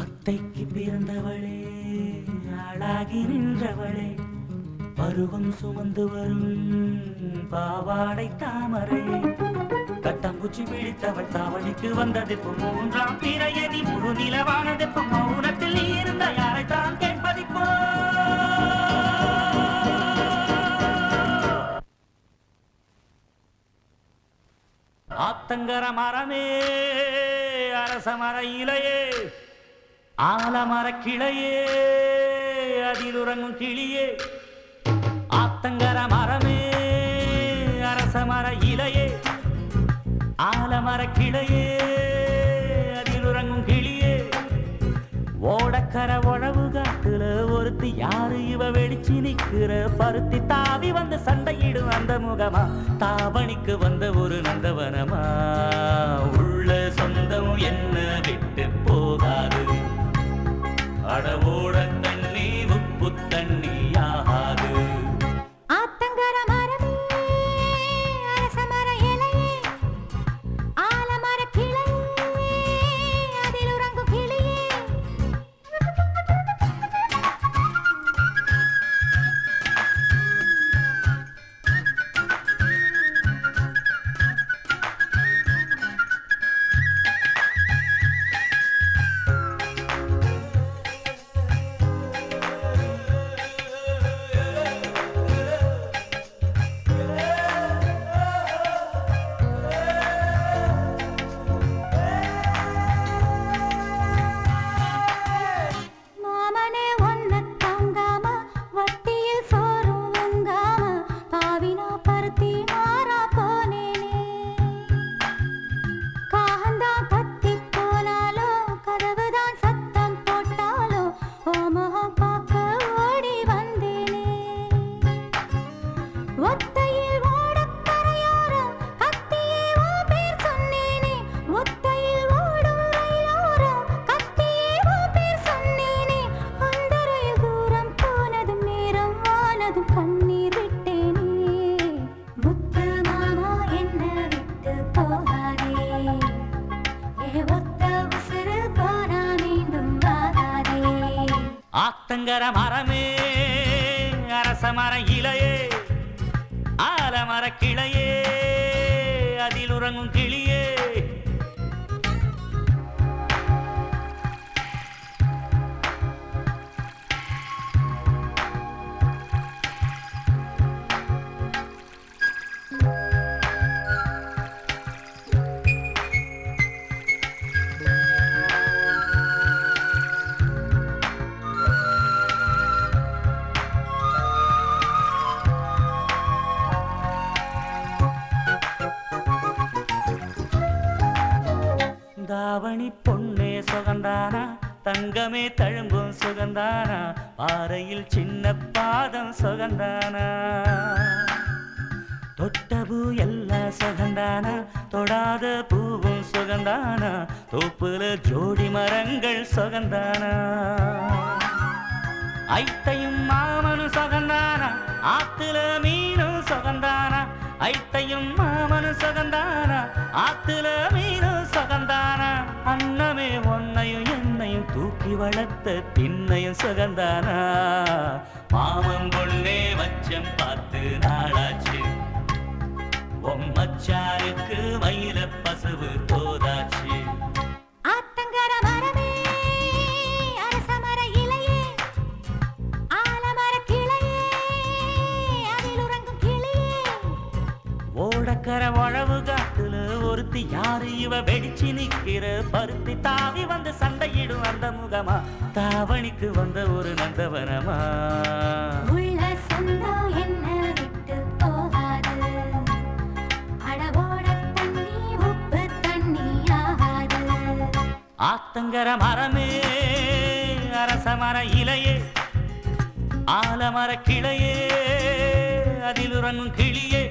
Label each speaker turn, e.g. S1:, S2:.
S1: அத்தைக்கு பிறந்தவளே அழாகி நின்றவளே பருவம் சுமந்து வரும் பாவாடை தாமரை. கட்டம்பூச்சி பிடித்தவள் தாவணிக்கு வந்தது இப்போ மூன்றாம் திரையணி முழு நிலவானது இப்போ மௌனத்தில் இருந்த யாரை தான் கேட்பதிப்போ? ஆத்தங்கர மரமே அரச மர இலையே. ஆலமர கிளையே அதில் உறங்கும் கிளியே ஆத்தங்கர மரமே அரச மர இலையே. ஆலமர கிளையே அதில் உறங்கும் கிளியே. ஓடக்கர உழவு காட்டுல ஒருத்தி யாரு? இவ வெடிச்சு நிக்கிற பருத்தி தாவி வந்து சண்டையிடும் அந்த முகமா? தாவணிக்கு வந்த ஒரு நந்தவனமா? உள்ள சொந்தம் என்ன விட்டு அடவோட
S2: முகம் பார்க்க
S1: ஆத்தங்கர மரமே அரச மர இலையே ஆலமர கிளையே அதில் உறங்கும் கிளியே. தாவணி பொண்ணே சுகந்தானா? தங்கமே தழும்பும் சுகந்தானா? பாறையில் சின்ன பாதம் சுகந்தானா? தொட்ட பூ எல்லாம் சுகந்தானா? தொடாத பூவும் சுகந்தானா? தோப்புல ஜோடி மரங்கள் சுகந்தானா? ஐத்தையும் மாமனும் சுகந்தானா? ஆத்துல மீனும் சுகந்தானா? ஐத்தையும் மாமனு சகந்தானா ஆத்துல மீனும் சகந்தானா. அண்ணமே ஒன்னையும் என்னையும் தூக்கி வளர்த்த பின்னையும் சகந்தானா. மாமன் கொள்ளே மச்சம் பார்த்து நாளாச்சு. மச்சாருக்கு மயில பசுவு போதாச்சு ஓடக்கர உழவு காட்டுல ஒருத்தி யாரு? இவ வெடிச்சு நிக்கிற பருத்தி தாவி வந்து சண்டையிடும் அந்த முகமா? தாவணிக்கு வந்த ஒரு நந்தவனமா? ஆத்தங்கர மரமே அரச மர இலையே ஆலமர கிளையே அதில் உறங்கும் கிளியே